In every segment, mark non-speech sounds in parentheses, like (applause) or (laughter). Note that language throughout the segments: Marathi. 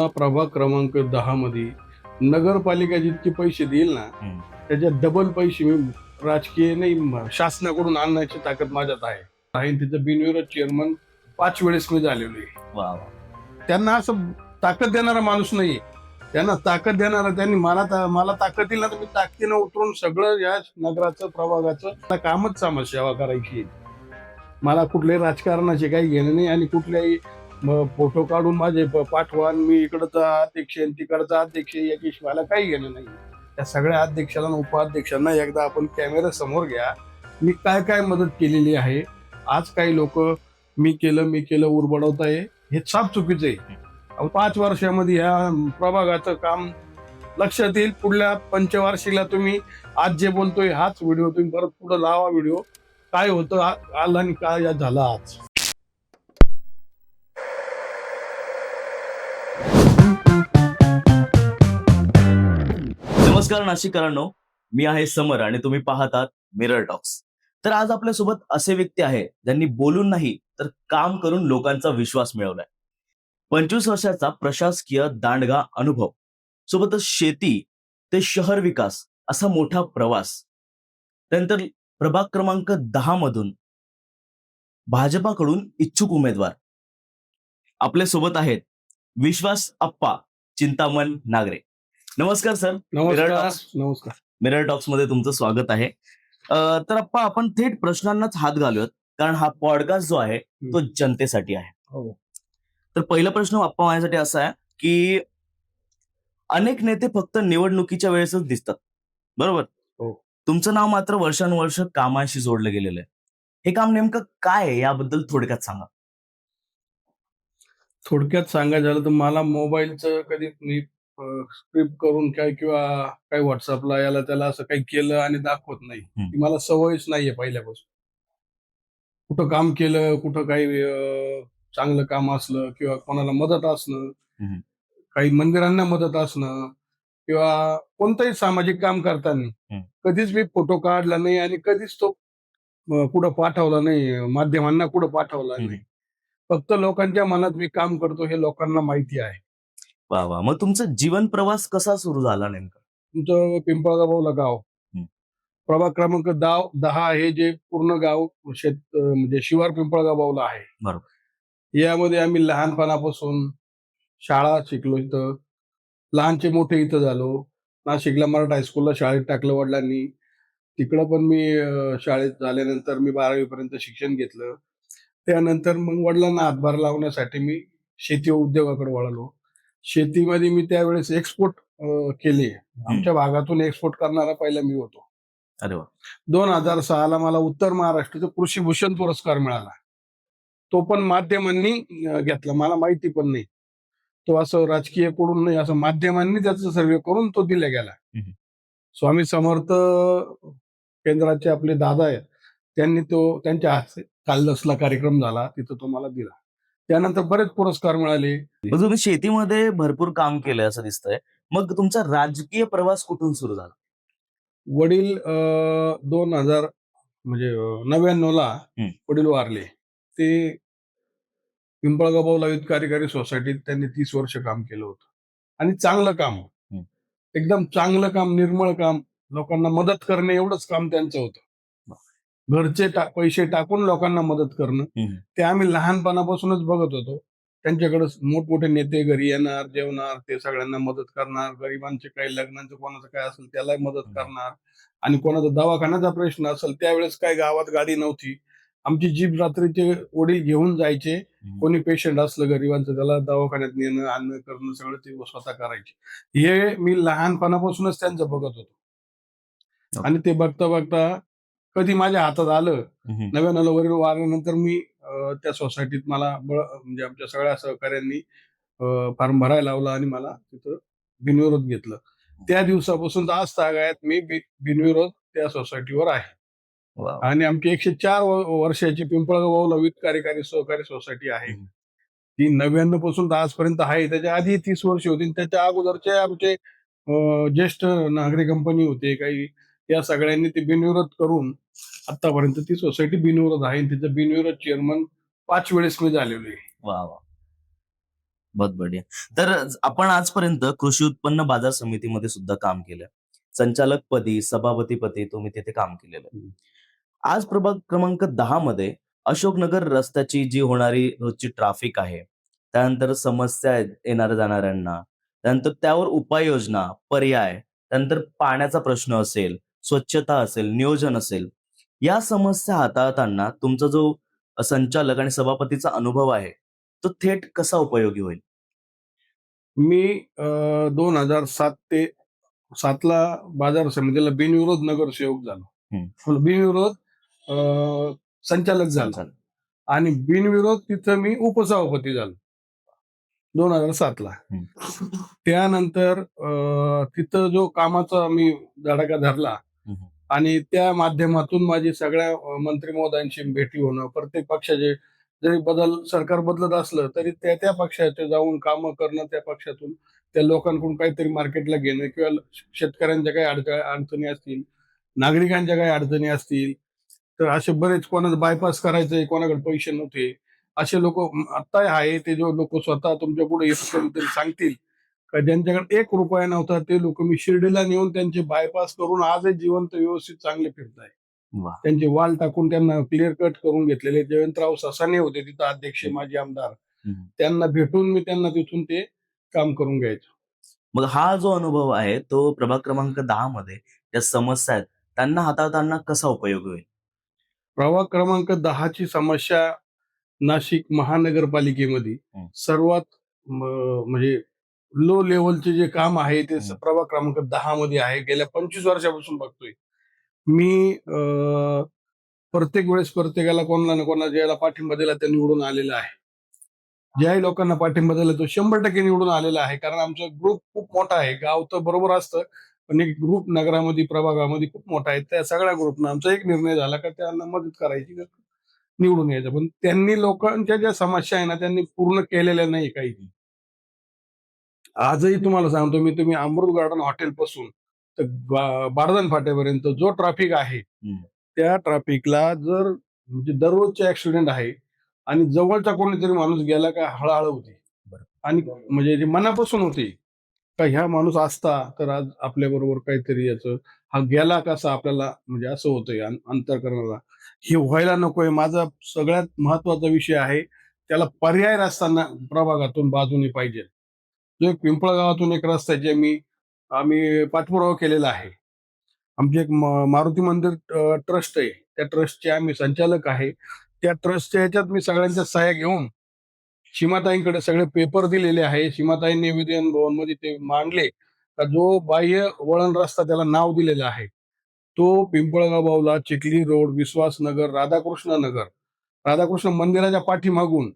मला प्रभाग क्रमांक दहा मध्ये नगरपालिका जितके पैसे देईल ना हम्म. त्याच्यात डबल पैसे मी राजकीय नाही शासनाकडून आणण्याची ताकद माझ्यात आहे आहे तिथं बिनविरोध चेअरमन पाच वेळेस मी झालेलो आहे त्यांना असं ताकद देणारा माणूस नाहीये त्यांना ताकद देणारा त्यांनी मला मला ताकद दिली ना तर मी ताकदीनं उतरून सगळं या नगराचं प्रभागाचं कामच समाजसेवा करायची. मला कुठल्याही राजकारणाचे काही घेणं नाही आणि कुठल्याही मग फोटो काढून माझे प- पाठवा आणि मी इकडचा अध्यक्ष आणि तिकडचा अध्यक्ष या किशमाला काही घेणं नाही. त्या सगळ्या अध्यक्षांना उपाध्यक्षांना एकदा आपण कॅमेरा समोर घ्या. मी काय काय मदत केलेली आहे? आज काही लोक मी केलं मी केलं उरबडवत आहे हे साफ चुकीचं आहे. पाच वर्षामध्ये ह्या प्रभागाचं काम लक्षात येईल. पुढल्या पंचवार्षिकला तुम्ही आज जे बोलतोय हाच व्हिडिओ तुम्ही परत पुढे लावा व्हिडिओ. काय होतं आला आलं आणि काय या झालं आज? नमस्कार नाशिककरांनो मी आहे समर आणि तुम्ही पाहतात मिरर टॉक्स तर आज आपल्यासोबत असे व्यक्ती आहे ज्यांनी बोलून नाही तर काम करून लोकांचा विश्वास मिळवलाय. पंचवीस वर्षाचा प्रशासकीय दांडगा अनुभव. सोबतच शेती ते शहर विकास असा मोठा प्रवास. त्यानंतर प्रभाग क्रमांक दहा मधून भाजपाकडून इच्छुक उमेदवार. आपल्यासोबत आहेत विश्वास अप्पा चिंतामण नागरे. नमस्कार सर. नमस्कार. नमस्कार. मिरर टॉक्समध्ये तुमचं स्वागत आहे. अं, तर अप्पा आपण थेट प्रश्नांनाच हात घालूयात कारण हा पॉडकास्ट जो आहे तो जनतेसाठी आहे. हो. तर पहिला प्रश्न अप्पा माझ्यासाठी असा आहे की अनेक नेते फक्त निवडणुकीच्या वेळेसच दिसतात. बरोबर? हो. तुमचं नाव मात्र वर्षानुवर्ष कामाशी जोडलं गेलेलं आहे. हे काम नेमकं काय आहे याबद्दल थोडक्यात सांगा. थोडक्यात सांगायचं झालं तर मला मोबाईलचं कधी मी स्क्रिप्ट करून काय किंवा काही व्हॉट्सअपला याला त्याला असं काही केलं आणि दाखवत नाही. ती मला सवयच नाहीये पहिल्यापासून कुठं काम केलं कुठं काही चांगलं काम असलं किंवा कोणाला मदत असणं. काही मंदिरांना मदत असणं किंवा कोणतंही सामाजिक काम करताना. कधीच मी फोटो काढला नाही आणि कधीच तो कुठं पाठवला नाही माध्यमांना कुठं पाठवला. नाही फक्त लोकांच्या मनात मी काम करतो हे लोकांना माहिती आहे वा वा. मग तुमचा जीवन प्रवास कसा सुरू झाला नेमका? तुमचं पिंपळगावला गाव. हम्म. प्रभाग क्रमांक दहा दहा हे जे पूर्ण गाव शेत अं, म्हणजे शिवार पिंपळगाव बावला आहे. बरोबर. यामध्ये आम्ही लहानपणापासून शाळा शिकलो इथं. लहानचे मोठे इथं झालो. नाशिकला मराठा हायस्कूलला शाळेत टाकलं वडिलांनी. तिकडं पण मी अं, शाळेत झाल्यानंतर मी बारावी पर्यंत शिक्षण घेतलं. त्यानंतर मग वडिलांना हातभार लावण्यासाठी मी शेती व उद्योगाकडे वळालो. शेतीमध्ये मी त्यावेळेस एक्सपोर्ट केले. आमच्या भागातून एक्सपोर्ट करणारा पहिला मी होतो. अरे वा. दोन हजार सहाला मला उत्तर महाराष्ट्राचा कृषी भूषण पुरस्कार मिळाला. तो पण माध्यमांनी घेतला. मला माहिती पण नाही. तो असं राजकीयकडून नाही असं माध्यमांनी त्याचा सर्वे करून तो दिला गेला. स्वामी समर्थ केंद्राचे आपले दादा आहेत त्यांनी तो त्यांच्या हस्ते कालदसला कार्यक्रम झाला तिथं तो मला दिला. त्यानंतर बरेच पुरस्कार मिळाले. तुम्ही शेतीमध्ये भरपूर काम केलंय असं दिसतंय. मग तुमचा राजकीय प्रवास कुठून सुरू झाला? वडील दोन हजार म्हणजे नव्याण्णव ला हम्म. वडील वारले. ते पिंपळगाव बाऊला युथ कार्यकारी सोसायटीत त्यांनी तीस वर्ष काम केलं होतं. आणि चांगलं काम हम्म. एकदम चांगलं काम निर्मळ काम लोकांना मदत करणे एवढंच काम त्यांचं होतं. घरचे टा- पैसे टाकून लोकांना मदत करणं. ते आम्ही लहानपणापासूनच बघत होतो. त्यांच्याकडे मोठमोठे नेते घरी येणार जेवणार ते सगळ्यांना मदत करणार. गरिबांचे काही लग्नांचं कोणाचं काय असेल त्याला मदत. करणार. आणि कोणाचा दवाखान्याचा प्रश्न असेल त्यावेळेस काय गावात गाडी नव्हती. आमची जीप रात्रीचे वडील घेऊन जायचे. कोणी पेशंट असलं गरिबांचं त्याला दवाखान्यात नेणं आणणं करणं सगळं ते स्वतः करायचे. हे मी लहानपणापासूनच त्यांचं बघत होतो. आणि ते बघता बघता कधी माझ्या हातात आलं. नव्याण्णव वरील वारल्यानंतर मी त्या सोसायटीत मला म्हणजे आमच्या सगळ्या सहकाऱ्यांनी फॉर्म भरायला लावला आणि मला तिथं बिनविरोध घेतलं त्या दिवसापासून आज तागायत मी बिनविरोध त्या सोसायटीवर आहे. आणि आमची एकशे चार वर्षाची पिंपळगाव लवित कार्यकारी सहकारी सोसायटी आहे. ती नव्याण्णवपासून तर आजपर्यंत आहे त्याच्या आधी तीस वर्ष होती त्याच्या अगोदरचे आमचे ज्येष्ठ नागरी कंपनी होते काही या सगळ्यांनी ते बिनविरोध करून आतापर्यंत ती सोसायटी बिनविरोध आहे. तिचं बिनविरोध चेअरमन पाच वेळेस मी झालेलो आहे. वा वा. बहुत बढिया. तर आपण आजपर्यंत कृषी उत्पन्न बाजार समितीमध्ये सुद्धा काम केलं. संचालक पदी सभापतीपदी तुम्ही तिथे काम केलेलं. आज प्रभाग क्रमांक दहा मध्ये अशोकनगर रस्त्याची जी होणारी रोजची ट्राफिक आहे त्यानंतर समस्या येणाऱ्या जाणाऱ्यांना त्यानंतर त्यावर उपाययोजना पर्याय त्यानंतर पाण्याचा प्रश्न असेल स्वच्छता असेल नियोजन असेल या समस्या हाताळताना तुमचा जो संचालक आणि सभापतीचा अनुभव आहे तो थेट कसा उपयोगी होईल? मी दोन हजार सात ते सातला बाजार समितीला बिनविरोध नगरसेवक झालो. बिनविरोध अं, संचालक झालो. आणि बिनविरोध तिथं मी उपसभापती झालो. दोन हजार सातला त्यानंतर तिथं जो कामाचा मी धडाका धरला. आणि त्या माध्यमातून माझी सगळ्या मंत्री महोदयांशी भेटी होणं प्रत्येक पक्षाचे जरी बदल सरकार बदलत असलं तरी त्या त्या पक्षाचे जाऊन कामं करणं त्या पक्षातून त्या लोकांकडून काहीतरी मार्केटला घेणं किंवा शेतकऱ्यांच्या काही अडचणी अडचणी असतील नागरिकांच्या काही अडचणी असतील तर असे बरेच कोणाचं बायपास करायचे कोणाकडे पैसे नव्हते असे लोक आता आहे ते जो लोक स्वतः तुमच्यापुढे येत सांगतील. ज्यांच्याकडे एक रुपया नव्हता ते लोक मी शिर्डीला नेऊन त्यांचे बायपास करून आजही जिवंत व्यवस्थित चांगले फिरत आहे वा त्यांचे वाल टाकून त्यांना क्लिअर कट करून घेतलेले. जयंतराव ससाने होते तिथं अध्यक्ष माजी आमदार. त्यांना भेटून मी त्यांना तिथून ते काम करून घ्यायचो. मग हा जो अनुभव आहे तो प्रभाग क्रमांक दहा मध्ये ज्या समस्या आहेत त्यांना हाताळताना कसा उपयोगी होईल? प्रभाग क्रमांक दहाची समस्या नाशिक महानगरपालिकेमध्ये. सर्वात म्हणजे लो लेवलचे जे काम आहे ते. प्रभाग क्रमांक दहा मध्ये आहे. गेल्या पंचवीस वर्षापासून बघतोय. मी प्रत्येक वेळेस प्रत्येकाला कोणाला ना कोणाला ज्याला पाठिंबा दिला त्या निवडून आलेला आहे. ज्याही लोकांना पाठिंबा दिला तो शंभर टक्के निवडून आलेला आहे. कारण आमचा ग्रुप खूप मोठा आहे. गाव तर बरोबर असतं. पण एक ग्रुप नगरामध्ये प्रभागामध्ये खूप मोठा आहे. त्या सगळ्या ग्रुपनं आमचा एक निर्णय झाला का त्यांना मदत करायची निवडून यायचं. पण त्यांनी लोकांच्या ज्या समस्या आहे ना त्यांनी पूर्ण केलेल्या नाही काही. आजही तुम्हाला सांगतो मी तुम्ही अमृत गार्डन हॉटेल पासून तर बारदान फाट्यापर्यंत जो ट्रॅफिक आहे. त्या ट्रॅफिकला जर म्हणजे दररोजचे ऍक्सिडेंट आहे आणि जवळचा कोणीतरी माणूस गेला का हळहळ होती. आणि म्हणजे मनापासून होती का ह्या माणूस असता तर आज आपल्या बरोबर काहीतरी याचं हा गेला कसा आपल्याला म्हणजे असं होतंय अंतरकरणाला हे व्हायला नकोय माझा सगळ्यात महत्त्वाचा विषय आहे त्याला पर्याय रस्ता प्रभागातून बाजूने पाहिजे जो एक पिंपळगावातून एक रस्ता आहे जे मी आम्ही पाठपुरावा केलेला आहे. आमचे एक मारुती मंदिर ट्रस्ट आहे. त्या ट्रस्टचे आम्ही संचालक आहे. त्या ट्रस्टच्या ह्याच्यात मी सगळ्यांच्या सहाय्य घेऊन सीमाताईंकडे सगळे पेपर दिलेले आहे. सीमाताईंनी विधान भवनमध्ये ते मांडले का जो बाह्य वळण रस्ता त्याला नाव दिलेलं आहे तो पिंपळगाव बावला चिखली रोड विश्वासनगर राधाकृष्ण नगर राधाकृष्ण मंदिराच्या पाठीमागून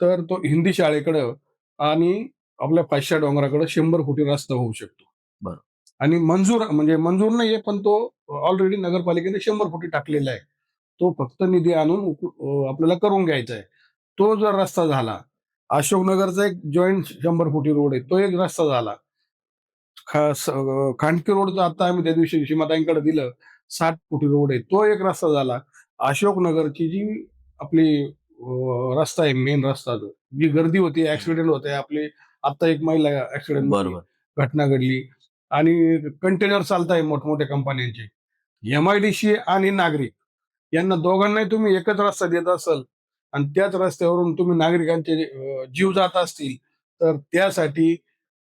तर तो हिंदी शाळेकडं आणि आपल्या पाचशा डोंगराकडे शंभर फुटी रस्ता होऊ शकतो. बरं. आणि मंजूर म्हणजे मंजूर नाहीये पण तो ऑलरेडी नगरपालिकेने शंभर फुटी टाकलेला आहे. तो फक्त निधी आणून आपल्याला करून घ्यायचा आहे तो जर रस्ता झाला अशोकनगरचा एक जॉईंट शंभर फुटी रोड आहे तो एक रस्ता झाला. खांडकी रोडचा आता आम्ही त्या दिवशी सीमाताईंकडे दिलं साठ फुटी रोड आहे तो एक रस्ता झाला. अशोकनगरची जी आपली रस्ता आहे मेन रस्ता जो जी गर्दी होती ऍक्सिडेंट होते आपली आता एक महिला ऍक्सिडेंट बरोबर. घटना घडली आणि कंटेनर चालत आहे मोठमोठ्या कंपन्यांचे एमआयडीसी आणि नागरिक. यांना दोघांनाही तुम्ही एकच रस्ता देत असाल आणि त्याच रस्त्यावरून तुम्ही नागरिकांचे जीव जात असतील तर त्यासाठी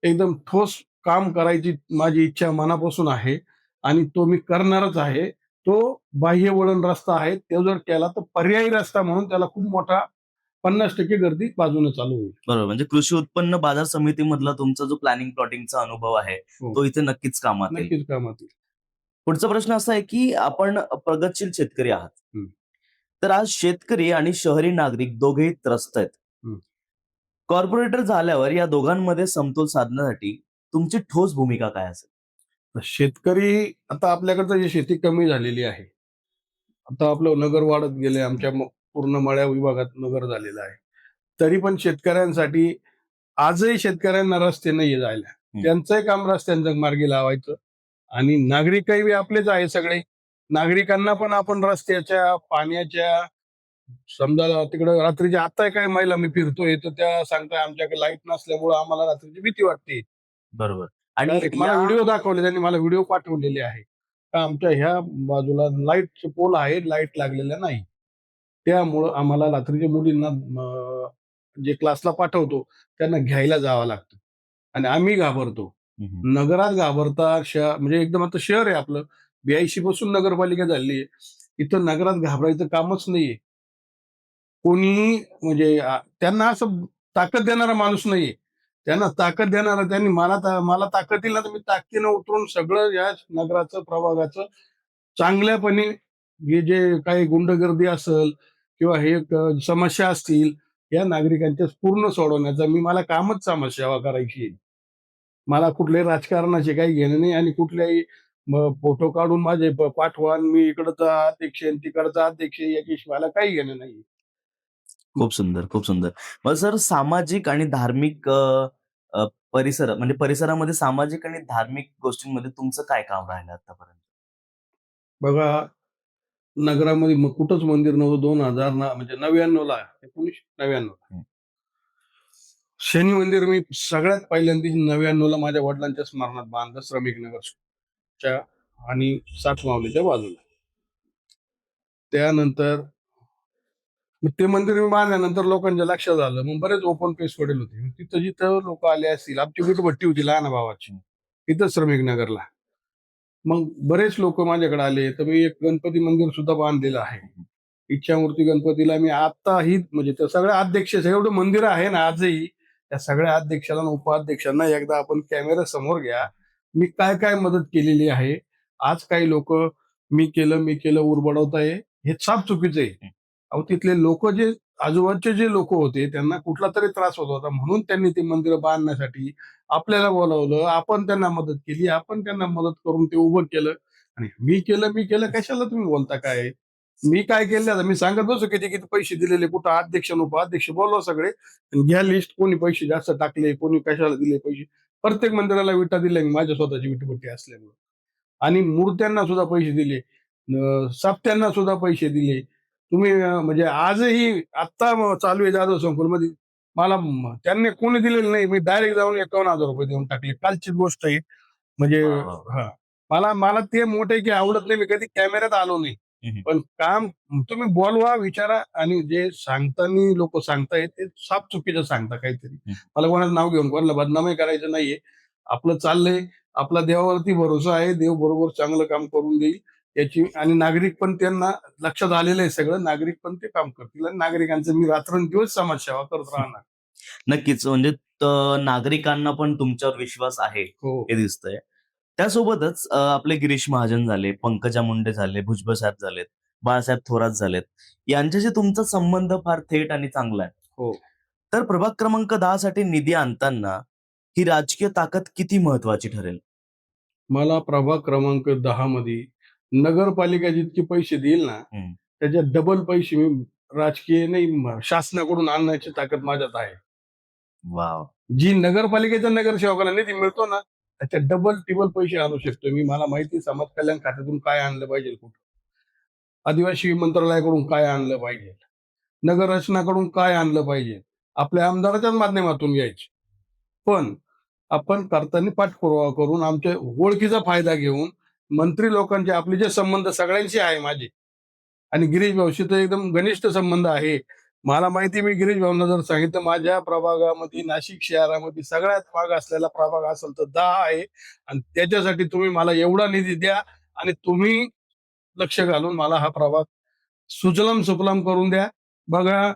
एकदम ठोस काम करायची माझी इच्छा मनापासून आहे आणि तो मी करणारच आहे. तो बाह्य वळण रस्ता आहे. तो जर केला तर पर्यायी रस्ता म्हणून त्याला खूप मोठा पन्नास टक्के गर्दी बाजूने चालू होईल. बरोबर. म्हणजे कृषी उत्पन्न बाजार समितीमधला तुमचा जो प्लॅनिंग प्लॉटिंगचा अनुभव आहे हो. तो इथे नक्कीच कामात येईल. नक्कीच कामात येईल. पुढचा प्रश्न असा आहे की आपण प्रगतशील शेतकरी आहात. हम्म. तर आज शेतकरी आणि शहरी नागरिक दोघेही त्रस्त आहेत. हम्म. कॉर्पोरेटर झाल्यावर या दोघांमध्ये समतोल साधण्यासाठी तुमची ठोस भूमिका काय असेल? तर शेतकरी आता आपल्याकडचं जी शेती कमी झालेली आहे. आता आपलं नगर वाढत गेले आमच्या म- पूर्ण मळ्या विभागात नगर झालेलं आहे. तरी पण शेतकऱ्यांसाठी आजही शेतकऱ्यांना रस्ते नाहीये जायला. त्यांचंही काम रस्त्यांचं मार्गी लावायचं आणि नागरिकही आपलेच आहे सगळे. नागरिकांना पण आपण रस्त्याच्या पाण्याच्या समजा तिकडे रात्रीच्या आता काय महिला मी फिरतोय तर त्या सांगताय आमच्याकडे लाइट नसल्यामुळे आम्हाला रात्रीची भीती वाटते. बरोबर. आणि मला या- व्हिडिओ दाखवले त्यांनी मला व्हिडिओ पाठवलेले आहे. का आमच्या ह्या बाजूला लाईटचे पोल आहे लाइट लागलेल्या नाही. त्यामुळं आम्हाला रात्रीच्या मुलींना जे क्लासला पाठवतो त्यांना घ्यायला जावं लागतं. आणि आम्ही घाबरतो. नगरात घाबरता शहर म्हणजे एकदम आता शहर आहे आपलं. ब्याऐंशी पासून नगरपालिका झाली आहे. इथं नगरात घाबरायचं कामच नाहीये कोणीही म्हणजे त्यांना असं ताकद देणारा माणूस नाहीये त्यांना ताकद देणारा त्यांनी मला मला ताकद दिली ना तर मी ताकदीनं उतरून सगळं या नगराचं प्रभागाचं चांगल्यापणे हे जे काही गुंडगर्दी असेल किंवा हे समस्या असतील या नागरिकांच्या पूर्ण सोडवण्याचा मी मला कामच समाजसेवा करायची मला कुठल्याही राजकारणाचे काही घेणं नाही आणि कुठल्याही फोटो काढून माझे प- पाठवा आणि मी इकडचा अध्यक्ष तिकडचा अध्यक्ष याच्याशी मला काही घेणं नाही खूप सुंदर खूप सुंदर. मग सर सामाजिक आणि धार्मिक परिसर म्हणजे परिसरामध्ये सामाजिक आणि धार्मिक गोष्टींमध्ये तुमचं काय काम राहिलं आतापर्यंत? बघा नगरामध्ये मग कुठंच मंदिर नव्हतं. दोन हजार ना म्हणजे नव्याण्णव ला एकोणीसशे नव्याण्णव. शनी मंदिर मी सगळ्यात पहिल्यांदा नव्याण्णव ला माझ्या वडिलांच्या स्मरणात बांधलं श्रमिक नगरच्या आणि साठ मावलीच्या बाजूला. त्यानंतर ते मंदिर मी बांधल्यानंतर लोकांच्या लक्षात आलं. मग बरेच ओपन पेस पडेल होते. तिथं जिथं लोक आले असतील आमची विटभट्टी होती लहान भावाची तिथं श्रमिक नगरला. मग बरेच लोक माझ्याकडे आले तर मी एक गणपती मंदिर सुद्धा बांधलेलं आहे. इच्छामूर्ती गणपतीला मी आताही म्हणजे त्या सगळ्या अध्यक्ष एवढं मंदिर आहे ना आजही त्या सगळ्या अध्यक्षाला उपाध्यक्षांना एकदा आपण कॅमेरा समोर घ्या. मी काय काय मदत केलेली आहे? आज काही लोक मी केलं मी केलं उरबडवताय हे साफ चुकीचं आहे. अहो तिथले लोक जे आजूबाजूचे जे लोक होते त्यांना कुठला तरी त्रास होत होता. म्हणून त्यांनी ते मंदिर बांधण्यासाठी आपल्याला बोलावलं. आपण त्यांना मदत केली. आपण त्यांना मदत करून ते उभं केलं. आणि मी केलं मी केलं. कशाला तुम्ही बोलता काय? मी काय केलं? आता मी सांगत बसो किती किती पैसे दिलेले? कुठं अध्यक्ष उपाध्यक्ष? बोलवा सगळे. आणि घ्या लिस्ट कोणी पैसे जास्त टाकले? कोणी कशाला दिले पैसे? प्रत्येक मंदिराला विटा दिल्या माझ्या स्वतःची विटीपट्टी असल्यामुळे. आणि मूर्त्यांना सुद्धा पैसे दिले. साप्त्यांना सुद्धा पैसे दिले. तुम्ही म्हणजे आजही आत्ता चालू आहे जाधव संकुलमध्ये मला त्यांनी कोणी दिलेलं नाही. मी डायरेक्ट जाऊन एकावन्न हजार रुपये देऊन टाकले. कालचीच गोष्ट आहे. म्हणजे. हा मला मला ते मोठे की आवडत नाही. मी कधी कॅमेऱ्यात आलो नाही. पण काम तुम्ही बोलवा विचारा आणि जे सांगताना लोक सांगतायत ते साफ चुकीचं सांगता काहीतरी. मला कोणाचं नाव घेऊन कोणाला बदनामी करायचं नाहीये. आपलं चाललंय. आपला देवावरती भरोसा आहे. देव बरोबर चांगलं काम करून देईल. याची आणि नागरिक पण त्यांना लक्षात आलेलं आहे सगळं. नागरिक पण ते काम करतील आणि नागरिकांचं मी रात्रंदिवस समाजसेवा करत राहणार. नक्कीच. म्हणजे नागरिकांना पण तुमच्यावर विश्वास आहे हो. हे दिसतंय. त्यासोबतच आपले गिरीश महाजन झाले पंकजा मुंडे झाले भुजबळ साहेब झालेत बाळासाहेब थोरात झालेत. यांच्याशी तुमचा संबंध फार थेट आणि चांगला आहे. हो. तर प्रभाग क्रमांक दहा साठी निधी आणताना ही राजकीय ताकद किती महत्वाची ठरेल? मला प्रभाग क्रमांक दहा मध्ये नगरपालिका जितके पैसे देईल ना हम्म. त्याच्यात डबल पैसे मी राजकीय नाही शासनाकडून आणण्याची ताकद माझ्यात आहे. वाव. जी नगरपालिकेच्या नगरसेवकाला निधी मिळतो ना त्याच्यात डबल टिबल पैसे आणू शकतो मी मला माहिती समाज कल्याण खात्यातून काय आणलं पाहिजे कुठं. आदिवासी मंत्रालयाकडून काय आणलं पाहिजे. नगर रचनाकडून काय आणलं पाहिजे. आपल्या आमदाराच्याच माध्यमातून घ्यायचे. पण आपण करताना पाठपुरावा करून आमच्या ओळखीचा फायदा घेऊन मंत्री लोकांचे आपले जे संबंध सगळ्यांशी आहे माझे. आणि गिरीश भाऊशी तर एकदम घनिष्ठ संबंध आहे. मला माहिती मी गिरीश भाऊंना जर सांगितलं माझ्या प्रभागामध्ये नाशिक शहरामध्ये सगळ्यात भाग असलेला प्रभाग असेल तर दहा आहे. आणि त्याच्यासाठी तुम्ही मला एवढा निधी द्या आणि तुम्ही लक्ष घालून मला हा प्रभाग सुजलम सुफलम करून द्या. बघा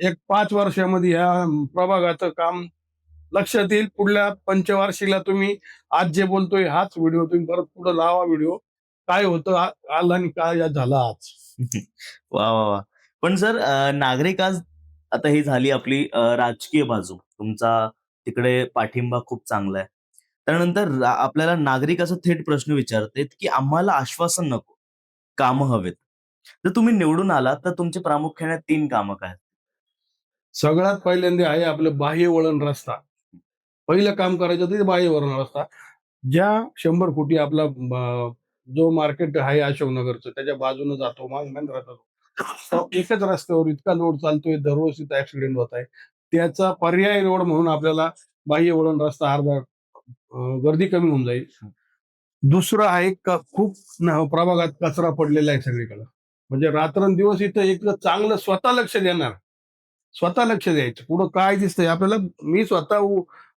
एक पाच वर्षामध्ये ह्या प्रभागाचं काम लक्षात येईल पुढल्या पंचवार्षिकला तुम्ही आज जे बोलतोय हाच व्हिडिओ तुम्ही परत पुढे लावा व्हिडिओ. काय होतं आलं आणि काय या झालं आज? (laughs) वा वा वा. पण सर नागरिक आज आता ही झाली आपली राजकीय बाजू. तुमचा तिकडे पाठिंबा खूप चांगला आहे. त्यानंतर आपल्याला नागरिक असं थेट प्रश्न विचारतात की आम्हाला आश्वासन नको कामं हवेत. जर तुम्ही निवडून आला तर तुमचे प्रामुख्याने तीन कामं काय आहेत? सगळ्यात पहिल्यांदा आहे आपलं बाह्य वळण रस्ता. पहिलं काम करायचं ते बाह्य वळण रस्ता ज्या शंभर कोटी आपला जो मार्केट आहे अशोकनगरचं त्याच्या बाजूने जातो मग नंतर जातो एकच रस्त्यावर इतका लोड चालतोय दररोज तिथं ऍक्सिडेंट होत आहे. त्याचा पर्याय रोड म्हणून आपल्याला बाह्य वळण रस्ता अर्धा गर्दी कमी होऊन जाईल. दुसरं आहे का खूप प्रभागात कचरा पडलेला आहे सगळीकडे. म्हणजे रात्रंदिवस इथं एक चांगलं स्वतः लक्ष देणार. स्वतः लक्ष द्यायचं. पुढं काय दिसतंय? आपल्याला मी स्वतः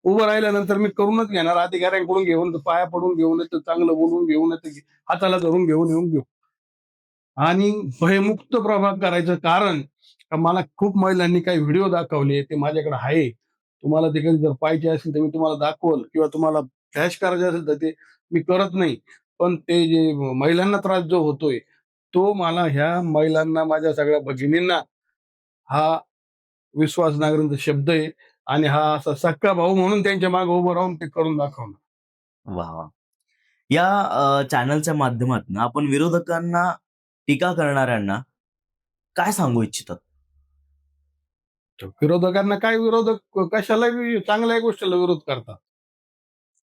उभं राहिल्यानंतर मी करूनच घेणार. अधिकाऱ्यांकडून घेऊन पाया पडून घेऊन येतं चांगलं बोलून घेऊन येतं हाताला धरून घेऊन येऊन घेऊ. आणि भयमुक्त प्रभाग करायचं कारण का मला खूप महिलांनी काही व्हिडिओ दाखवले ते माझ्याकडे आहे. तुम्हाला ते कधी जर पाहिजे असेल तर मी तुम्हाला दाखवल किंवा तुम्हाला फ्लॅश करायचे असेल तर ते मी करत नाही. पण ते जे महिलांना त्रास जो होतोय तो मला ह्या महिलांना माझ्या सगळ्या भगिनींना हा विश्वास नागरिकांचा शब्द आहे. आणि हा असा सक्का भाऊ म्हणून त्यांच्या मागे उभं राहून ते करून दाखवणार वा वा. या चॅनलच्या माध्यमातून आपण विरोधकांना टीका करणाऱ्यांना काय सांगू इच्छितात? विरोधकांना काय विरोधक कशाला चांगल्या गोष्टीला विरोध करतात?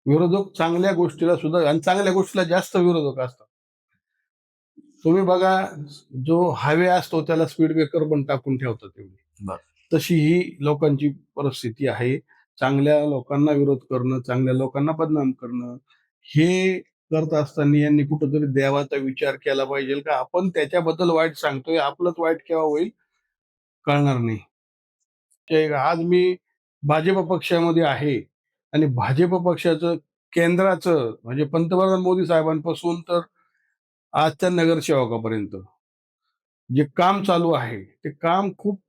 विरोधक चांगल्या गोष्टीला सुद्धा आणि चांगल्या गोष्टीला जास्त विरोधक असतात. तुम्ही बघा जो हायवे असतो त्याला स्पीड ब्रेकर पण टाकून ठेवतात तेवढी. तशी ही लोकांची परिस्थिती आहे. चांगल्या लोकांना विरोध करणं चांगल्या लोकांना बदनाम करणं हे करत असताना यांनी कुठंतरी देवाचा विचार केला पाहिजे का? आपण त्याच्याबद्दल वाईट सांगतोय आपलंच वाईट केव्हा होईल? कळणार नाही. ते आज मी भाजप पक्षामध्ये आहे आणि भाजप पक्षाचं केंद्राचं म्हणजे पंतप्रधान मोदी साहेबांपासून तर आजच्या नगरसेवकापर्यंत जे काम चालू आहे ते काम खूप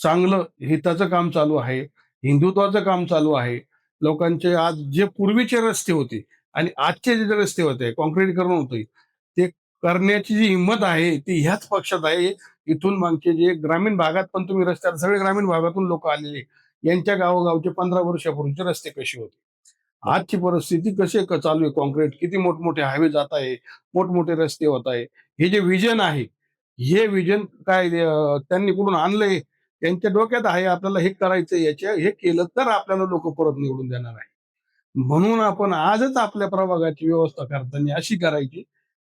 चांगलं हिताचं काम चालू आहे हिंदुत्वाचं काम चालू आहे. लोकांचे आज जे पूर्वीचे रस्ते होते आणि आजचे जे रस्ते होते कॉन्क्रीटीकरण होते ते करण्याची जी हिंमत आहे ती ह्याच पक्षात आहे. इथून मागचे जे ग्रामीण भागात पण तुम्ही रस्त्यात सगळे ग्रामीण भागातून लोक आलेले यांच्या गावोगावचे पंधरा वर्षापूर्वीचे रस्ते कसे होते? आजची परिस्थिती कशी चालू आहे कॉन्क्रीट किती मोठमोठे हायवे जात आहे? मोठमोठे रस्ते होत आहे. हे जे विजन आहे हे विजन काय त्यांनी कुठून आणलंय? त्यांच्या डोक्यात आहे आपल्याला हे करायचं याच्या हे केलं तर आपल्याला लोक परत निवडून देणार आहे म्हणून आपण आजच आपल्या प्रभागाची व्यवस्था करताना अशी करायची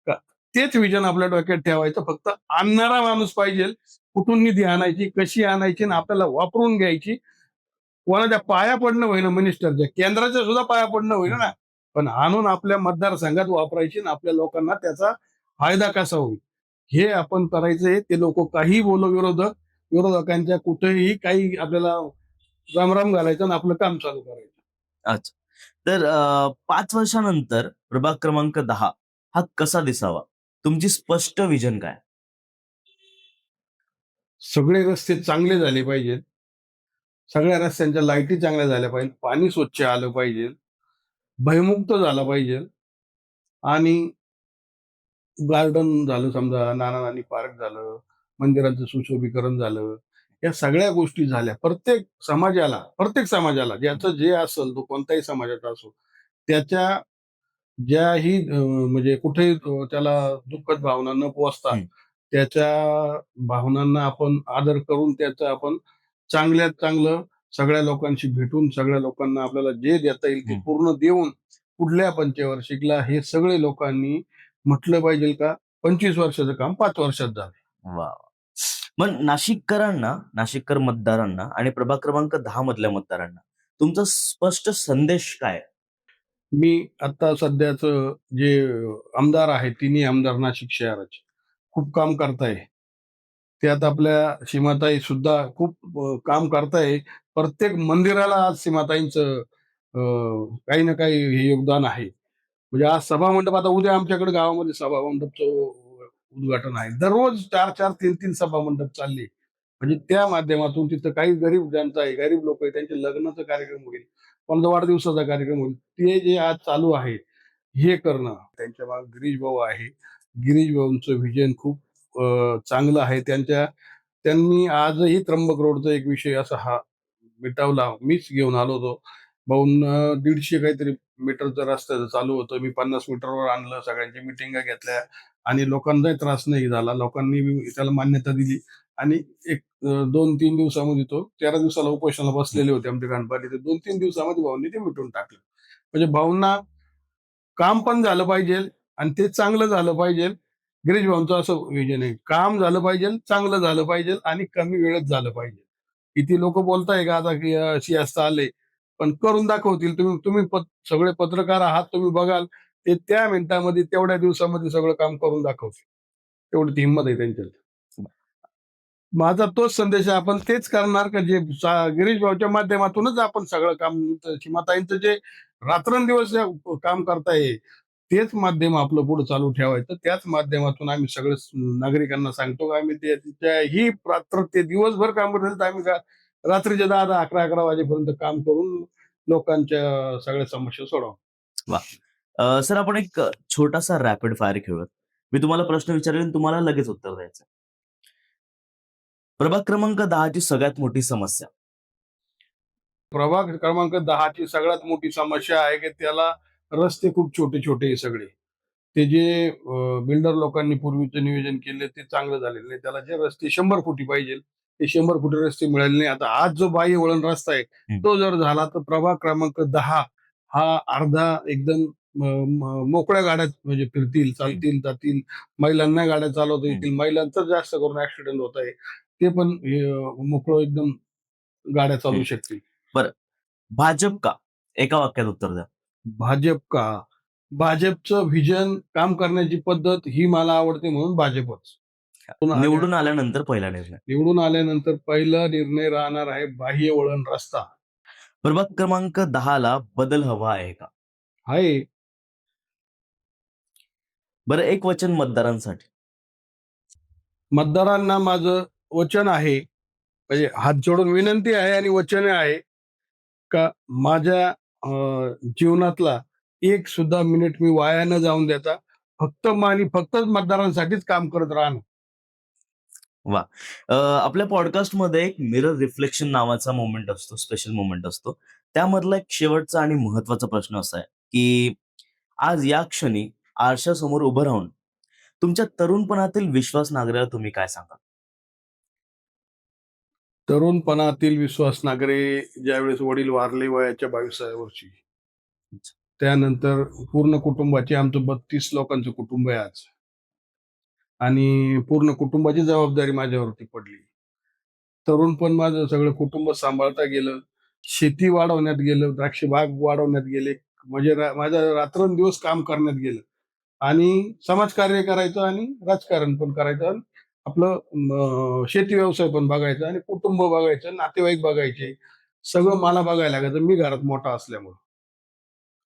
का तेच विजन आपल्या डोक्यात ठेवायचं. फक्त आणणारा माणूस पाहिजे कुठून निधी आणायची कशी आणायची आणि आपल्याला वापरून घ्यायची. कोणाच्या पाया पडणं होईना मिनिस्टरच्या केंद्राच्या सुद्धा पाया पडणं होईना ना. पण आणून आपल्या मतदारसंघात वापरायची आणि आपल्या लोकांना त्याचा फायदा कसा होईल? हे आपण करायचंय. ते लोक काही बोलो विरोधक विरोधकांच्या कुठेही काही आपल्याला रामराम घालायचं आणि आपलं काम चालू करायचं. अच्छा. तर पाच वर्षानंतर प्रभाग क्रमांक दहा हा कसा दिसावा? तुमची स्पष्ट विजन काय? सगळे रस्ते चांगले झाले पाहिजेत. सगळ्या रस्त्यांच्या लाईटी चांगल्या झाल्या पाहिजे पाणी स्वच्छ आलं पाहिजे. भयमुक्त झालं पाहिजे. आणि गार्डन झालं समजा नाना नानी पार्क झालं मंदिरांचं सुशोभीकरण झालं या सगळ्या गोष्टी झाल्या प्रत्येक समाजाला प्रत्येक समाजाला ज्याचं जे असेल तो कोणत्याही समाजाचा असो त्याच्या ज्याही म्हणजे कुठेही त्याला दुःखद भावना न पोचता. त्याच्या भावनांना आपण आदर करून त्याचं आपण चांगल्यात चांगलं सगळ्या लोकांशी भेटून सगळ्या लोकांना आपल्याला जे देता येईल ते. पूर्ण देऊन पुढल्या पंचवार्षिकला हे सगळे लोकांनी म्हटलं पाहिजे का पंचवीस वर्षाचं काम पाच वर्षात झालं वा मग नाशिककरांना नाशिककर मतदारांना आणि प्रभाग क्रमांक दहा मधल्या मतदारांना तुमचा स्पष्ट संदेश काय? मी आता सध्याच जे आमदार आहेत तिन्ही आमदार नाशिक शहराचे खूप काम करताय. त्यात आपल्या सीमाताई सुद्धा खूप काम करताय. प्रत्येक मंदिराला आज सीमाताईंचं काही ना काही हे योगदान आहे. म्हणजे आज सभा मंडप आता उद्या आमच्याकडे गावामध्ये सभा मंडपचं उद्घाटन आहे. दररोज चार चार तीन तीन सभा मंडप चालले. म्हणजे त्या माध्यमातून तिथं काही गरीब जनता आहे गरीब लोक आहे त्यांचे लग्नाचा कार्यक्रम होईल कोणाचा वाढदिवसाचा कार्यक्रम होईल ते जे आज चालू आहे हे करणं. त्यांच्या मागे गिरीश भाऊ आहे. गिरीश भाऊंचं विजन खूप चांगलं आहे. त्यांच्या त्यांनी आजही त्र्यंबक रोडचा एक विषय असा हा मिटवला. मीच घेऊन आलो होतो. भाऊन दीडशे काहीतरी मीटरचं रस्त्याचं चालू होतं. मी पन्नास मीटरवर आणलं सगळ्यांची मिटिंगा घेतल्या. आणि लोकांनाही त्रास नाही झाला. लोकांनी त्याला मान्यता दिली. आणि एक दोन तीन दिवसामध्ये तो तेरा दिवसाला उपोषणाला बसलेले होते आमच्या गणपती ते दोन तीन दिवसामध्ये भाऊंनी ते मिटून टाकलं. म्हणजे भाऊंना काम पण झालं पाहिजे आणि ते चांगलं झालं पाहिजे. गिरीश भाऊंचं असं विजन आहे. काम झालं पाहिजे चांगलं झालं पाहिजे आणि कमी वेळेत झालं पाहिजे. किती लोक बोलताय का आता की अशी सिंहस्थ आले. पण करून दाखवतील. तुम्ही तुम्ही पत- सगळे पत्रकार आहात तुम्ही बघाल. ते त्या मिनिटामध्ये तेवढ्या दिवसामध्ये सगळं काम करून दाखवते. तेवढी ती हिंमत आहे त्यांच्यात. माझा तोच संदेश आहे आपण तेच करणार का जे गिरीश भाऊच्या माध्यमातूनच आपण सगळं काम सीमाताईंचं जे रात्रंदिवस काम काम करताय तेच माध्यम आपलं पुढे चालू ठेवायचं. त्याच माध्यमातून आम्ही सगळे नागरिकांना सांगतो का आम्ही ते ही रात्र ते दिवसभर काम करत आम्ही का रात्रीच्या दहा दहा अकरा अकरा वाजेपर्यंत काम करून लोकांच्या सगळ्या समस्या सोडवा सर आपण एक छोटासा रॅपिड फायर खेळूयात. मी तुम्हाला प्रश्न विचारेन आणि तुम्हाला लगेच उत्तर द्यायचं प्रभाग क्रमांक दहाची सगळ्यात मोठी समस्या. प्रभाग क्रमांक दहाची सगळ्यात मोठी समस्या आहे की त्याला रस्ते खूप छोटे छोटे आहे सगळे. ते जे बिल्डर लोकांनी पूर्वीचं नियोजन केले ते चांगलं झालेलं नाही. त्याला जे रस्ते शंभर फुटी पाहिजे ते शंभर फुटी रस्ते मिळाले नाही. आता आज जो बाह्य वळण रस्ता आहे. तो जर झाला तर प्रभाग क्रमांक दहा हा अर्धा एकदम मोकळ्या गाड्या म्हणजे फिरतील चालतील जातील. महिलांना गाड्या चालवता येतील. महिलांचं जास्त करून ऍक्सिडेंट होत आहे. ते पण मोकळं एकदम गाड्या चालू. शकतील. भाजप का एका वाक्यात उत्तर द्या. भाजप का भाजपचं व्हिजन काम करण्याची पद्धत ही मला आवडते म्हणून भाजपच. निवडून आल्यानंतर पहिला निर्णय. निवडून आल्यानंतर पहिला निर्णय राहणार आहे बाह्य वळण रस्ता. प्रभाग क्रमांक दहाला बदल हवा आहे का? आहे. बरं एक वचन मतदारांसाठी. मतदारांना माझं वचन आहे म्हणजे हात जोडून विनंती आहे आणि वचन आहे का माझ्या जीवनातला एक सुद्धा मिनिट मी वाया न जाऊन देता फक्त आणि फक्तच मतदारांसाठीच काम करत राहणं. अ, आपल्या पॉडकास्टमध्ये एक मिरर रिफ्लेक्शन नावाचा मोमेंट असतो स्पेशल मोमेंट असतो. त्यामधला एक शेवटचा आणि महत्त्वाचा प्रश्न असा आहे की आज या क्षणी आरशासमोर उभं राहून तुमच्या तरुणपणातील विश्वास नागऱ्याला तुम्ही काय सांगा तरुणपणातील विश्वास नागरे ज्यावेळेस वडील वारले वयाच्या बावीसाव्या वर्षी त्यानंतर पूर्ण कुटुंबाचे आमचं बत्तीस लोकांचं कुटुंब आहे आज. आणि पूर्ण कुटुंबाची जबाबदारी माझ्यावरती पडली. तरुणपण माझं सगळं कुटुंब सांभाळता गेलं. शेती वाढवण्यात गेलं द्राक्ष बाग वाढवण्यात गेले. म्हणजे रा- माझं रात्रंदिवस काम करण्यात गेलं. आणि समाजकार्य करायचं आणि राजकारण पण करायचं आणि आपलं शेती व्यवसाय पण बघायचा आणि कुटुंब बघायचं नातेवाईक बघायचे. सगळं मला बघायला लागायचं. मी घरात मोठा असल्यामुळं.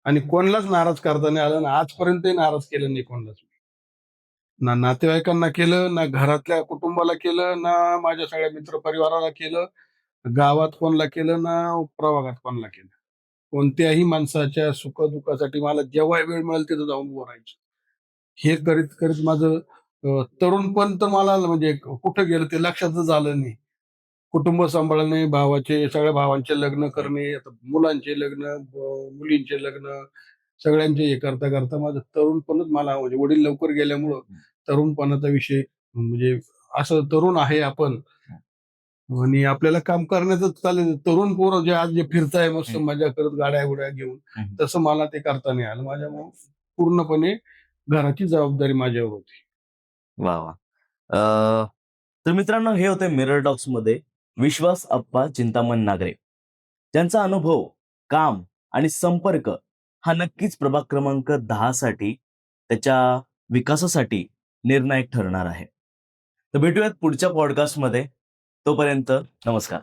आणि कोणालाच नाराज करता नाही आलं ना आजपर्यंतही नाराज केलं नाही कोणालाच ना नातेवाईकांना केलं ना घरातल्या कुटुंबाला केलं ना माझ्या सगळ्या मित्र परिवाराला केलं गावात कोणाला केलं ना प्रभागात कोणाला केलं. कोणत्याही माणसाच्या सुखदुःखासाठी मला जेव्हा वेळ मिळेल तिथं जाऊन उभं राहायचं. हे करीत करीत माझं तरुणपण तर मला म्हणजे कुठं गेलं ते लक्षातच आलं नाही. कुटुंब सांभाळणे भावाचे सगळ्या भावांचे लग्न करणे आता मुलांचे लग्न मुलींचे लग्न सगळ्यांचे हे करता करता माझं तरुणपणच मला म्हणजे वडील लवकर गेल्यामुळं तरुणपणाचा विषय म्हणजे असं तरुण आहे आपण. आणि आपल्याला काम करण्याचं चालेल. तरुण पोरं जे आज जे फिरताय मस्त. मजा करत गाड्या गुड्या घेऊन. तसं मला ते करता नाही आलं. माझ्यामुळे पूर्णपणे घराची जबाबदारी माझ्यावर होती. वा वा अं तर मित्रांनो हे होते मिरर डॉक्समध्ये विश्वास अप्पा चिंतामण नागरे. त्यांचा अनुभव काम आणि संपर्क हा नक्कीच प्रभाग क्रमांक दहा साठी त्याच्या विकासासाठी निर्णायक ठरणार आहे. तर भेटूयात पुढच्या पॉडकास्टमध्ये तोपर्यंत नमस्कार.